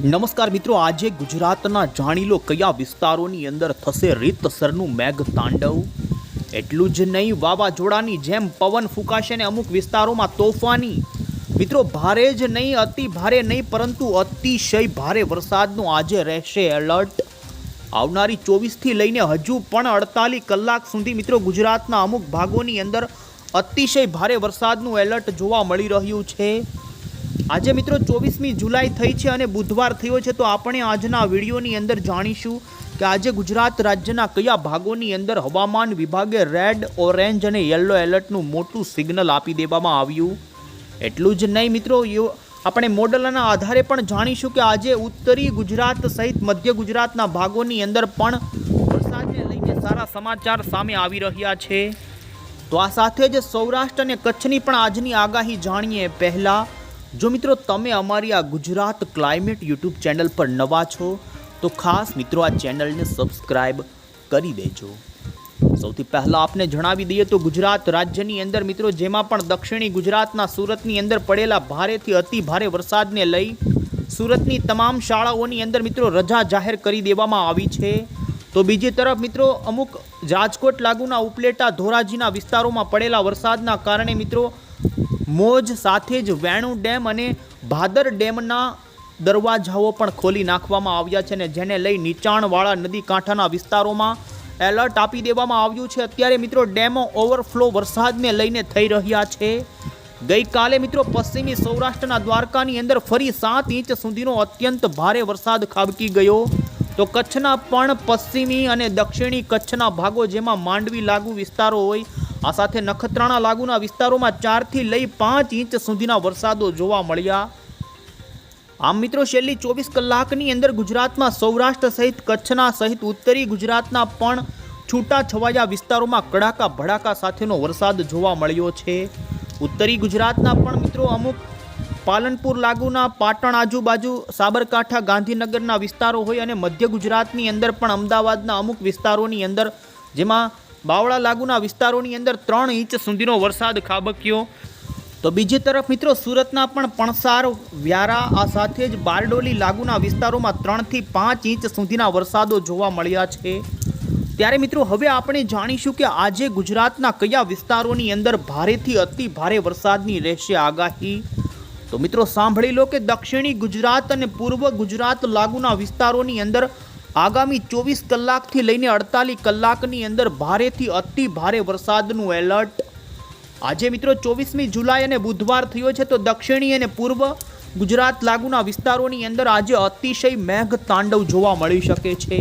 નમસ્કાર મિત્રો, આજે ગુજરાતના જાણી લો કયા વિસ્તારોની અંદર થશે રીતસરનું મેઘ તાંડવ? એટલું જ નહીં, વાવાઝોડાની જેમ પવન ફૂંકાશે ને અમુક વિસ્તારોમાં તોફાની. મિત્રો, ભારે જ નહીં, અતિ ભારે નહીં, પરંતુ અતિશય ભારે વરસાદનું આજે રહેશે એલર્ટ. આવનારી ચોવીસથી લઈને હજુ પણ અડતાલીસ કલાક સુધી મિત્રો, ગુજરાતના અમુક ભાગોની અંદર અતિશય ભારે વરસાદનું એલર્ટ જોવા મળી રહ્યું છે. આજે મિત્રો ચોવીસમી જુલાઈ થઈ છે અને બુધવાર થયો છે, તો આપણે આજના વિડીયોની અંદર જાણીશું કે આજે ગુજરાત રાજ્યના કયા ભાગોની અંદર હવામાન વિભાગે રેડ, ઓરેન્જ અને યલો એલર્ટનું મોટું સિગ્નલ આપી દેવામાં આવ્યું. એટલું જ નહીં મિત્રો આપણે મોડલના આધારે પણ જાણીશું કે આજે ઉત્તરી ગુજરાત સહિત મધ્ય ગુજરાતના ભાગોની અંદર પણ વરસાદને લઈને સારા સમાચાર સામે આવી રહ્યા છે. તો આ સાથે જ સૌરાષ્ટ્ર અને કચ્છની પણ આજની આગાહી જાણીએ પહેલા. જો મિત્રો તમે અમારી આ ગુજરાત ક્લાઇમેટ યુટ્યુબ ચેનલ પર નવા છો, તો ખાસ મિત્રો આ ચેનલને સબસ્ક્રાઇબ કરી દેજો. સૌથી પહેલાં આપને જણાવી દઈએ તો ગુજરાત રાજ્યની અંદર મિત્રો જેમાં પણ દક્ષિણી ગુજરાતના સુરતની અંદર પડેલા ભારેથી અતિ ભારે વરસાદને લઈ સુરતની તમામ શાળાઓની અંદર મિત્રો રજા જાહેર કરી દેવામાં આવી છે. તો બીજી તરફ મિત્રો અમુક રાજકોટ, લાગુના ઉપલેટા, ધોરાજીના વિસ્તારોમાં પડેલા વરસાદના કારણે મિત્રો મોજ સાથે જ વેણુ ડેમ અને ભાદર ડેમના દરવાજાઓ પણ ખોલી નાખવામાં આવ્યા છે ને જેને લઈ નીચાણવાળા નદી કાંઠાના વિસ્તારોમાં એલર્ટ આપી દેવામાં આવ્યું છે. અત્યારે મિત્રો ડેમો ઓવરફ્લો વરસાદને લઈને થઈ રહ્યા છે. ગઈકાલે મિત્રો પશ્ચિમી સૌરાષ્ટ્રના દ્વારકાની અંદર ફરી સાત ઇંચ સુધીનો અત્યંત ભારે વરસાદ ખાબકી ગયો. તો કચ્છના પણ પશ્ચિમી અને દક્ષિણી કચ્છના ભાગો જેમાં માંડવી લાગુ વિસ્તારો હોય આ સાથે નખત્રાણા લાગુના વિસ્તારોમાં ચારથી લઈ પાંચ ઇંચ સુધીના વરસાદો જોવા મળ્યા. આમ મિત્રો, છેલ્લી ચોવીસ કલાકની અંદર ગુજરાતમાં સૌરાષ્ટ્ર સહિત કચ્છના સહિત ઉત્તરી ગુજરાતના પણ છૂટા છવાયા વિસ્તારોમાં કડાકા ભડાકા સાથેનો વરસાદ જોવા મળ્યો છે. ઉત્તરી ગુજરાતના પણ મિત્રો, અમુક પાલનપુર લાગુના, પાટણ આજુબાજુ, સાબરકાંઠા, ગાંધીનગરના વિસ્તારો હોય અને મધ્ય ગુજરાતની અંદર પણ અમદાવાદના અમુક વિસ્તારોની અંદર જેમાં બાવળા લાગુના વિસ્તારોની અંદર ત્રણ ઇંચ સુધીનો વરસાદ ખાબક્યો. તો બીજી તરફ મિત્રો સુરતના પણ પણસાર, વ્યારા, આ સાથે જ બારડોલી લાગુના વિસ્તારોમાં ત્રણથી પાંચ ઇંચ સુધીના વરસાદો જોવા મળ્યા છે. ત્યારે મિત્રો હવે આપણે જાણીશું કે આજે ગુજરાતના કયા વિસ્તારોની અંદર ભારેથી અતિ ભારે વરસાદની રહેશે આગાહી. તો મિત્રો સાંભળી લો કે દક્ષિણી ગુજરાત અને પૂર્વ ગુજરાત લાગુના વિસ્તારોની અંદર આગામી ચોવીસ કલાકથી લઈને અડતાલીસ કલાકની અંદર ભારેથી અતિ ભારે વરસાદનું એલર્ટ. આજે મિત્રો ચોવીસમી જુલાઈ અને બુધવાર થયો છે તો દક્ષિણી અને પૂર્વ ગુજરાત લાગુના વિસ્તારોની અંદર આજે અતિશય મેઘ તાંડવ જોવા મળી શકે છે.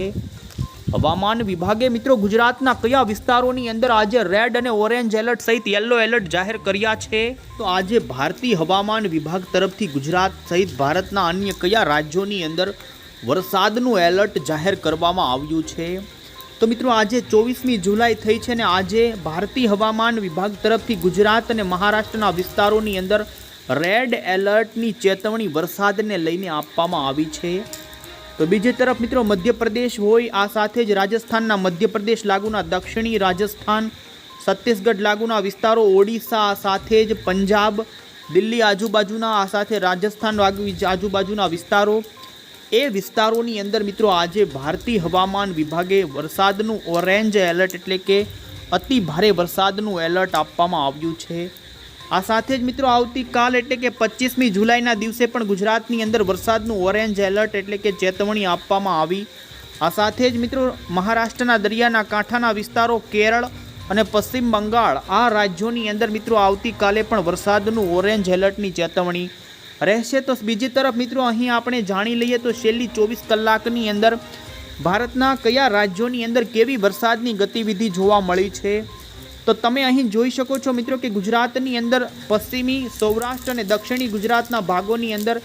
હવામાન વિભાગે મિત્રો ગુજરાતના કયા વિસ્તારોની અંદર આજે રેડ અને ઓરેન્જ એલર્ટ સહિત યલો એલર્ટ જાહેર કર્યા છે? તો આજે ભારતીય હવામાન વિભાગ તરફથી ગુજરાત સહિત ભારતના અન્ય કયા રાજ્યોની અંદર વરસાદનું એલર્ટ જાહેર કરવામાં આવ્યું છે. તો મિત્રો, આજે ચોવીસમી જુલાઈ થઈ છે ને આજે ભારતીય હવામાન વિભાગ તરફથી ગુજરાત અને મહારાષ્ટ્રના વિસ્તારોની અંદર રેડ એલર્ટની ચેતવણી વરસાદને લઈને આપવામાં આવી છે. તો બીજી તરફ મિત્રો, મધ્યપ્રદેશ હોય, આ સાથે જ રાજસ્થાનના મધ્યપ્રદેશ લાગુના દક્ષિણી રાજસ્થાન, છત્તીસગઢ લાગુના વિસ્તારો, ઓડિશા સાથે જ પંજાબ, દિલ્હી આજુબાજુના, આ સાથે રાજસ્થાન આજુબાજુના વિસ્તારો એ વિસ્તારોની અંદર મિત્રો આજે ભારતીય હવામાન વિભાગે વરસાદનું ઓરેન્જ એલર્ટ એટલે કે અતિ ભારે વરસાદનું એલર્ટ આપવામાં આવ્યું છે. આ સાથે જ મિત્રો આવતીકાલ એટલે કે પચીસમી જુલાઈના દિવસે પણ ગુજરાતની અંદર વરસાદનું ઓરેન્જ એલર્ટ એટલે કે ચેતવણી આપવામાં આવી. આ સાથે જ મિત્રો મહારાષ્ટ્રના દરિયાના કાંઠાના વિસ્તારો કેરળ અને પશ્ચિમ બંગાળ આ રાજ્યોની અંદર મિત્રો આવતીકાલે પણ વરસાદનું ઓરેન્જ એલર્ટની ચેતવણી રહેશે તો બીજી તરફ મિત્રો અહીં આપણે જાણી લઈએ તો છેલ્લી ચોવીસ કલાકની અંદર ભારતના કયા રાજ્યોની અંદર કેવી વરસાદની ગતિવિધિ જોવા મળી છે? તો તમે અહીં જોઈ શકો છો મિત્રો કે ગુજરાતની અંદર પશ્ચિમી સૌરાષ્ટ્ર અને દક્ષિણી ગુજરાતના ભાગોની અંદર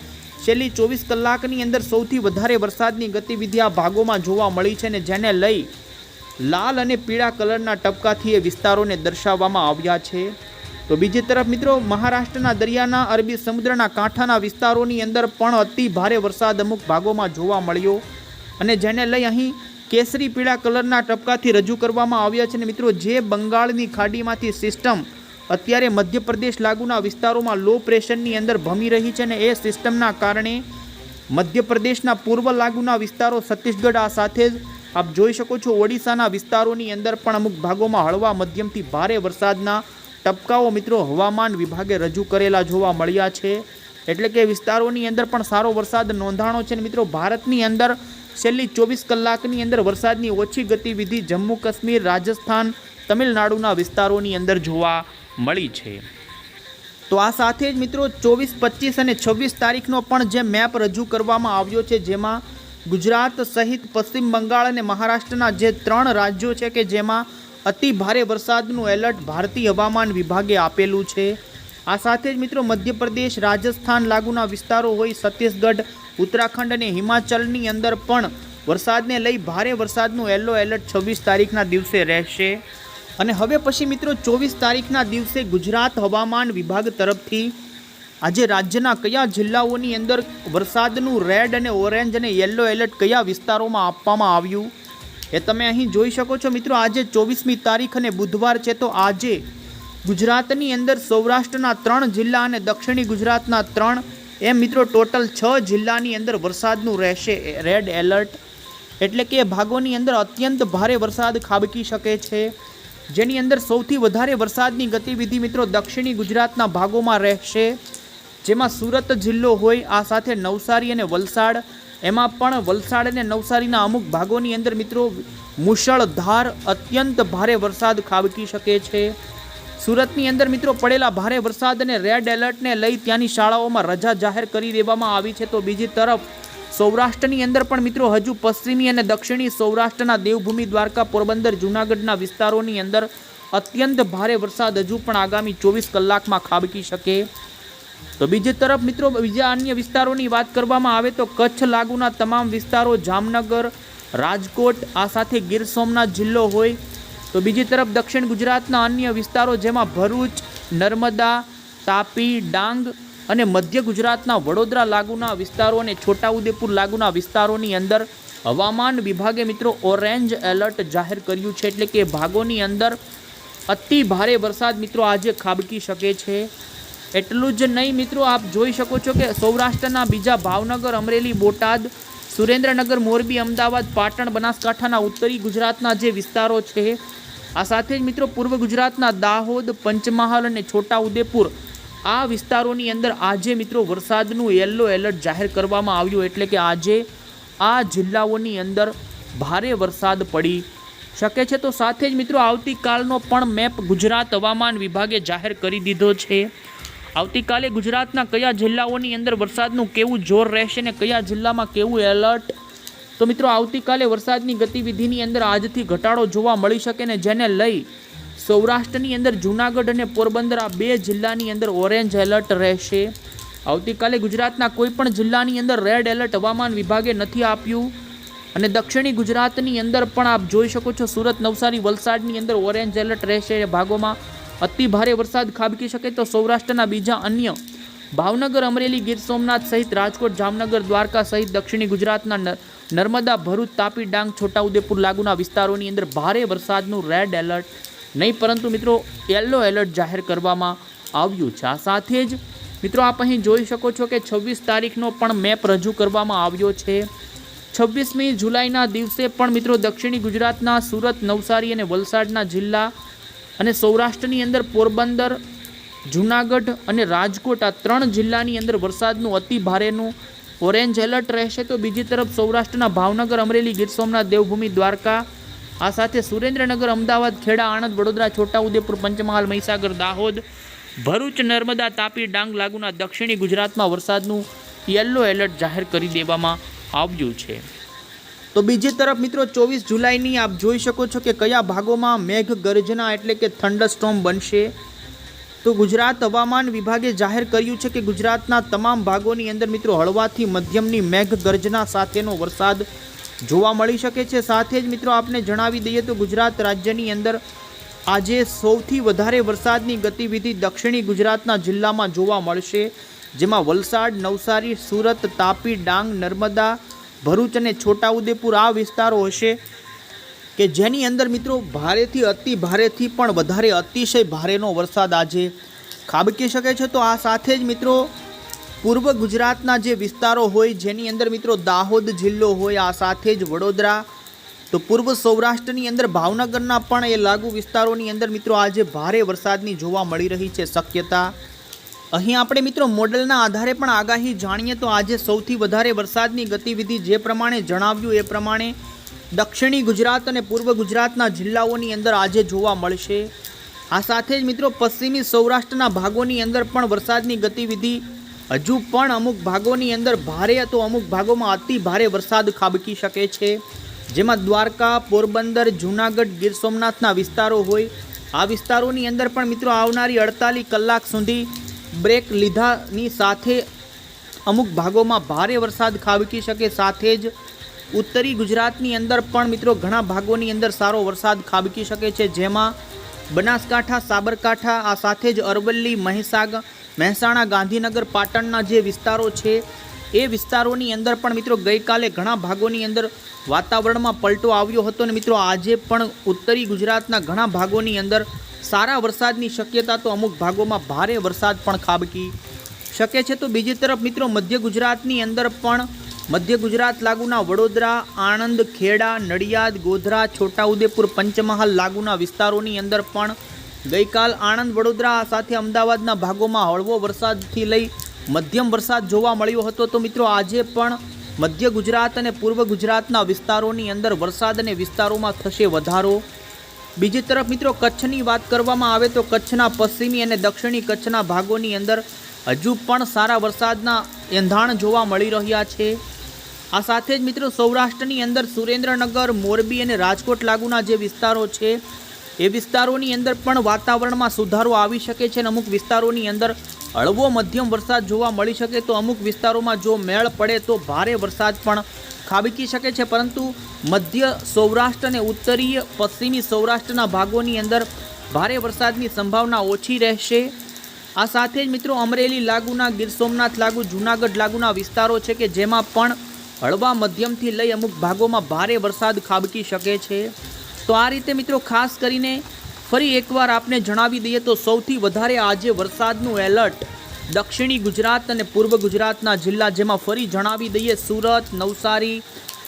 છેલ્લી ચોવીસ કલાકની અંદર સૌથી વધારે વરસાદની ગતિવિધિ આ ભાગોમાં જોવા મળી છે ને જેને લઈ લાલ અને પીળા કલરના ટપકાથી એ વિસ્તારોને દર્શાવવામાં આવ્યા છે. તો બીજી તરફ મિત્રો, મહારાષ્ટ્રના દરિયાના અરબી સમુદ્રના કાંઠાના વિસ્તારોની અંદર પણ અતિ ભારે વરસાદ અમુક ભાગોમાં જોવા મળ્યો અને જેને લઈ અહીં કેસરી પીળા કલરના ટપકાથી રજૂ કરવામાં આવ્યા છે. અને મિત્રો, જે બંગાળની ખાડીમાંથી સિસ્ટમ અત્યારે મધ્યપ્રદેશ લાગુના વિસ્તારોમાં લો પ્રેશરની અંદર ભમી રહી છે ને એ સિસ્ટમના કારણે મધ્યપ્રદેશના પૂર્વ લાગુના વિસ્તારો છત્તીસગઢ આ સાથે જ, આપ જોઈ શકો છો, ઓડિશાના વિસ્તારોની અંદર પણ અમુક ભાગોમાં હળવા મધ્યમથી ભારે વરસાદના ટપકાઓ મિત્રો હવામાન વિભાગે રજૂ કરેલા જોવા મળ્યા છે. એટલે કે વિસ્તારોની અંદર પણ સારો વરસાદ નોંધાણો છે મિત્રો. ભારતની અંદર છેલ્લી ચોવીસ કલાકની અંદર વરસાદની ઓછી ગતિવિધિ જમ્મુ કાશ્મીર, રાજસ્થાન, તમિલનાડુના વિસ્તારોની અંદર જોવા મળી છે. તો આ સાથે જ મિત્રો ચોવીસ, પચીસ અને છવ્વીસ તારીખનો પણ જે મેપ રજૂ કરવામાં આવ્યો છે જેમાં ગુજરાત સહિત પશ્ચિમ બંગાળ અને મહારાષ્ટ્રના જે ત્રણ રાજ્યો છે કે જેમાં અતિ ભારે વરસાદનું એલર્ટ ભારતીય હવામાન વિભાગે આપેલું છે. આ સાથે જ મિત્રો મધ્યપ્રદેશ, રાજસ્થાન લાગુના વિસ્તારો હોય છત્તીસગઢ, ઉત્તરાખંડ અને હિમાચલની અંદર પણ વરસાદને લઈ ભારે વરસાદનું યલો એલર્ટ છવ્વીસ તારીખના દિવસે રહેશે. અને હવે પછી મિત્રો ચોવીસ તારીખના દિવસે ગુજરાત હવામાન વિભાગ તરફથી આજે રાજ્યના કયા જિલ્લાઓની અંદર વરસાદનું રેડ અને ઓરેન્જ અને યલો એલર્ટ કયા વિસ્તારોમાં આપવામાં આવ્યું? એ તમે અહીં જોઈ શકો છો મિત્રો, આજે ચોવીસમી તારીખ અને બુધવાર છે, તો આજે ગુજરાતની અંદર સૌરાષ્ટ્રના ત્રણ જિલ્લા અને દક્ષિણી ગુજરાતના ત્રણ. એમ મિત્રો, ટોટલ છ જિલ્લાની અંદર વરસાદનું રહેશે રેડ એલર્ટ. એટલે કે ભાગોની અંદર અત્યંત ભારે વરસાદ ખાબકી શકે છે. જેની અંદર સૌથી વધારે વરસાદની ગતિવિધિ મિત્રો દક્ષિણી ગુજરાતના ભાગોમાં રહેશે. જેમાં સુરત જિલ્લો હોય, આ સાથે નવસારી અને વલસાડ. એમાં પણ વલસાડ અને નવસારીના અમુક ભાગોની અંદર મિત્રો મુશળધાર અત્યંત ભારે વરસાદ ખાબકી શકે છે. સુરતની અંદર મિત્રો પડેલા ભારે વરસાદ અને રેડ એલર્ટને લઈ ત્યાંની શાળાઓમાં રજા જાહેર કરી દેવામાં આવી છે. તો બીજી તરફ સૌરાષ્ટ્રની અંદર પણ મિત્રો હજુ પશ્ચિમી અને દક્ષિણી સૌરાષ્ટ્રના દેવભૂમિ દ્વારકા, પોરબંદર, જૂનાગઢના વિસ્તારોની અંદર અત્યંત ભારે વરસાદ હજુ પણ આગામી ચોવીસ કલાકમાં ખાબકી શકે. તો બીજી તરફ મિત્રો, બીજા અન્ય વિસ્તારોની વાત કરવામાં આવે તો કચ્છ લાગુના તમામ વિસ્તારો, જામનગર, રાજકોટ, આ સાથે ગીર સોમનાથ જિલ્લો હોય. તો બીજી તરફ દક્ષિણ ગુજરાતના અન્ય વિસ્તારો જેમાં ભરૂચ, નર્મદા, તાપી, ડાંગ અને મધ્ય ગુજરાતના વડોદરા લાગુના વિસ્તારો અને છોટાઉદેપુર લાગુના વિસ્તારોની અંદર હવામાન વિભાગે મિત્રો ઓરેન્જ એલર્ટ જાહેર કર્યું છે. એટલે કે ભાગોની અંદર અતિ ભારે વરસાદ મિત્રો આજે ખાબકી શકે છે. એટલું જ નહીં મિત્રો, આપ જોઈ શકો છો કે સૌરાષ્ટ્રના બીજા ભાવનગર, અમરેલી, બોટાદ, સુરેન્દ્રનગર, મોરબી, અમદાવાદ, પાટણ, બનાસકાંઠાના ઉત્તરી ગુજરાતના જે વિસ્તારો છે, આ સાથે જ મિત્રો પૂર્વ ગુજરાતના દાહોદ, પંચમહાલ અને છોટાઉદેપુર, આ વિસ્તારોની અંદર આજે મિત્રો વરસાદનું યલો એલર્ટ જાહેર કરવામાં આવ્યું એટલે કે આજે આ જિલ્લાઓની અંદર ભારે વરસાદ પડી શકે છે. તો સાથે જ મિત્રો આવતીકાલનો પણ મેપ ગુજરાત હવામાન વિભાગે જાહેર કરી દીધો છે. આવતીકાલે ગુજરાતના કયા જિલ્લાઓની અંદર વરસાદનું કેવું જોર રહેશે ને કયા જિલ્લામાં કેવું એલર્ટ? તો મિત્રો, આવતીકાલે વરસાદની ગતિવિધિની અંદર આજથી ઘટાડો જોવા મળી શકે ને જેને લઈ સૌરાષ્ટ્રની અંદર જૂનાગઢ અને પોરબંદર આ બે જિલ્લાની અંદર ઓરેન્જ એલર્ટ રહેશે. આવતીકાલે ગુજરાતના કોઈપણ જિલ્લાની અંદર રેડ એલર્ટ હવામાન વિભાગે નથી આપ્યું. અને દક્ષિણી ગુજરાતની અંદર પણ આપ જોઈ શકો છો, સુરત નવસારી વલસાડની અંદર ઓરેન્જ એલર્ટ રહેશે ભાગોમાં. અતિ ભારે વરસાદ ખાબકી શકે તો સૌરાષ્ટ્રના બીજા અન્ય ભાવનગર, અમરેલી, ગીર સોમનાથ સહિત રાજકોટ, જામનગર, દ્વારકા સહિત દક્ષિણી ગુજરાતના નર્મદા, ભરૂચ, તાપી, ડાંગ, છોટાઉદેપુર લાગુના વિસ્તારોની અંદર ભારે વરસાદનું રેડ એલર્ટ નહીં, પરંતુ મિત્રો યલો એલર્ટ જાહેર કરવામાં આવ્યું છે. આ સાથે જ મિત્રો, આપ અહીં જોઈ શકો છો કે છવ્વીસ તારીખનો પણ મેપ રજૂ કરવામાં આવ્યો છે. છવ્વીસમી જુલાઈના દિવસે પણ મિત્રો, દક્ષિણી ગુજરાતના સુરત, નવસારી અને વલસાડના જિલ્લા અને સૌરાષ્ટ્રની અંદર પોરબંદર, જૂનાગઢ અને રાજકોટ આ ત્રણ જિલ્લાની અંદર વરસાદનું અતિ ભારેનું ઓરેન્જ એલર્ટ રહેશે. તો બીજી તરફ સૌરાષ્ટ્રના ભાવનગર, અમરેલી, ગીર સોમનાથ, દેવભૂમિ, દ્વારકા, આ સાથે સુરેન્દ્રનગર, અમદાવાદ, ખેડા, આણંદ, વડોદરા, છોટાઉદેપુર, પંચમહાલ, મહીસાગર, દાહોદ, ભરૂચ, નર્મદા, તાપી, ડાંગ, લાગુના દક્ષિણી ગુજરાતમાં વરસાદનું યલો એલર્ટ જાહેર કરી દેવામાં આવ્યું છે. તો બીજી તરફ મિત્રો, ચોવીસ જુલાઈની આપ જોઈ શકો છો કે કયા ભાગોમાં મેઘ ગર્જના એટલે કે થંડરસ્ટોમ બનશે. તો ગુજરાત હવામાન વિભાગે જાહેર કર્યું છે કે ગુજરાતના તમામ ભાગોની અંદર મિત્રો, હળવાથી મધ્યમની મેઘ ગર્જના સાથેનો વરસાદ જોવા મળી શકે છે. સાથે જ મિત્રો, આપને જણાવી દઈએ તો ગુજરાત રાજ્યની અંદર આજે સૌથી વધારે વરસાદની ગતિવિધિ દક્ષિણી ગુજરાતના જિલ્લામાં જોવા મળશે, જેમાં વલસાડ, નવસારી, સુરત, તાપી, ડાંગ, નર્મદા ભરૂચ અને છોટાઉદેપુર આ વિસ્તારો હશે કે જેની અંદર મિત્રો ભારેથી અતિ ભારેથી પણ વધારે અતિશય ભારેનો વરસાદ આજે ખાબકી શકે છે. તો આ સાથે જ મિત્રો પૂર્વ ગુજરાતના જે વિસ્તારો હોય જેની અંદર મિત્રો દાહોદ જિલ્લો હોય આ સાથે જ વડોદરા, તો પૂર્વ સૌરાષ્ટ્રની અંદર ભાવનગરના પણ એ લાગુ વિસ્તારોની અંદર મિત્રો આજે ભારે વરસાદની જોવા મળી રહી છે શક્યતા. અહીં આપણે મિત્રો મોડલના આધારે પણ આગાહી જાણીએ તો આજે સૌથી વધારે વરસાદની ગતિવિધિ જે પ્રમાણે જણાવ્યું એ પ્રમાણે દક્ષિણી ગુજરાત અને પૂર્વ ગુજરાતના જિલ્લાઓની અંદર આજે જોવા મળશે. આ સાથે જ મિત્રો પશ્ચિમી સૌરાષ્ટ્રના ભાગોની અંદર પણ વરસાદની ગતિવિધિ હજુ પણ અમુક ભાગોની અંદર ભારે તો અમુક ભાગોમાં અતિ ભારે વરસાદ ખાબકી શકે છે. જેમાં દ્વારકા, પોરબંદર, જૂનાગઢ, ગીર સોમનાથના વિસ્તારો હોય. આ વિસ્તારોની અંદર પણ મિત્રો આવનારી અડતાલીસ કલાક સુધી બ્રેક લીધાની સાથે અમુક ભાગોમાં ભારે વરસાદ ખાબકી શકે, સાથે જ ઉત્તરી ગુજરાતની અંદર પણ મિત્રો ઘણા ભાગોની અંદર સારો વરસાદ ખાબકી શકે છે, જેમાં બનાસકાંઠા, સાબરકાંઠા, આ સાથે જ અરવલ્લી મહીસાગર મહેસાણા, ગાંધીનગર, પાટણના જે વિસ્તારો છે એ વિસ્તારોની અંદર પણ મિત્રો ગઈકાલે ઘણા ભાગોની અંદર વાતાવરણમાં પલટો આવ્યો હતો ને મિત્રો આજે પણ ઉત્તરી ગુજરાતના ઘણા ભાગોની અંદર સારા વરસાદની શક્યતા તો અમુક ભાગોમાં ભારે વરસાદ પણ ખાબકી શકે છે. તો બીજી તરફ મિત્રો મધ્ય ગુજરાતની અંદર પણ મધ્ય ગુજરાત લાગુના વડોદરા, આણંદ, ખેડા, નડિયાદ, ગોધરા, છોટાઉદેપુર, પંચમહાલ લાગુના વિસ્તારોની અંદર પણ ગઈકાલ આણંદ વડોદરા સાથે અમદાવાદના ભાગોમાં હળવો વરસાદથી લઈ મધ્યમ વરસાદ જોવા મળ્યો હતો તો મિત્રો આજે પણ મધ્ય ગુજરાત અને પૂર્વ ગુજરાતના વિસ્તારોની અંદર વરસાદ અને વિસ્તારોમાં થશે વધારો. બીજી તરફ મિત્રો કચ્છની વાત કરવામાં આવે તો કચ્છના પશ્ચિમી અને દક્ષિણી કચ્છના ભાગોની અંદર હજુ પણ સારા વરસાદના એંધાણ જોવા મળી રહ્યા છે. આ સાથે જ મિત્રો સૌરાષ્ટ્રની અંદર સુરેન્દ્રનગર, મોરબી અને રાજકોટ લાગુના જે વિસ્તારો છે, એ વિસ્તારોની અંદર પણ વાતાવરણમાં સુધારો આવી શકે છે અને અમુક વિસ્તારોની અંદર હળવો મધ્યમ વરસાદ જોવા મળી શકે તો અમુક વિસ્તારોમાં જો મેળ પડે તો ભારે વરસાદ પણ ખાબકી શકે છે. પરંતુ મધ્ય સૌરાષ્ટ્ર અને ઉત્તરીય પશ્ચિમી સૌરાષ્ટ્રના ભાગોની અંદર ભારે વરસાદની સંભાવના ઓછી રહેશે. આ સાથે જ મિત્રો અમરેલી લાગુના, ગીર સોમનાથ લાગુ, જૂનાગઢ લાગુના વિસ્તારો છે કે જેમાં પણ હળવા મધ્યમથી લઈ અમુક ભાગોમાં ભારે વરસાદ ખાબકી શકે છે. તો આ રીતે મિત્રો ખાસ કરીને ફરી એકવાર આપને જણાવી દઈએ તો સૌથી વધારે આજે વરસાદનું એલર્ટ દક્ષિણી ગુજરાત અને પૂર્વ ગુજરાતના જિલ્લા જેમાં ફરી જણાવી દઈએ સુરત, નવસારી,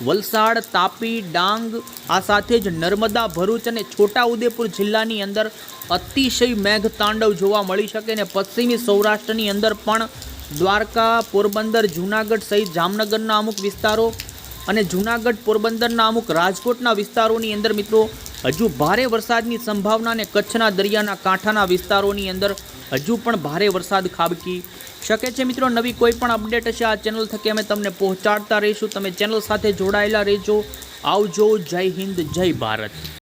વલસાડ, તાપી, ડાંગ, આ સાથે જ નર્મદા, ભરૂચ અને છોટાઉદેપુર જિલ્લાની અંદર અતિશય મેઘ તાંડવ જોવા મળી શકે અને પશ્ચિમી સૌરાષ્ટ્રની અંદર પણ દ્વારકા, પોરબંદર, જૂનાગઢ સહિત જામનગરના અમુક વિસ્તારો અને જૂનાગઢ, પોરબંદરના અમુક રાજકોટના વિસ્તારોની અંદર મિત્રો હજુ ભારે વરસાદની સંભાવનાને કચ્છના દરિયાના કાંઠાના વિસ્તારોની અંદર હજુ પણ ભારે વરસાદ ખાબકી શકે છે મિત્રો. નવી કોઈ પણ અપડેટ હશે આ ચેનલ થકી અમે તમને પહોંચાડતા રહીશું. તમે ચેનલ સાથે જોડાયેલા રહેજો. આવજો. જય હિન્દ, જય ભારત.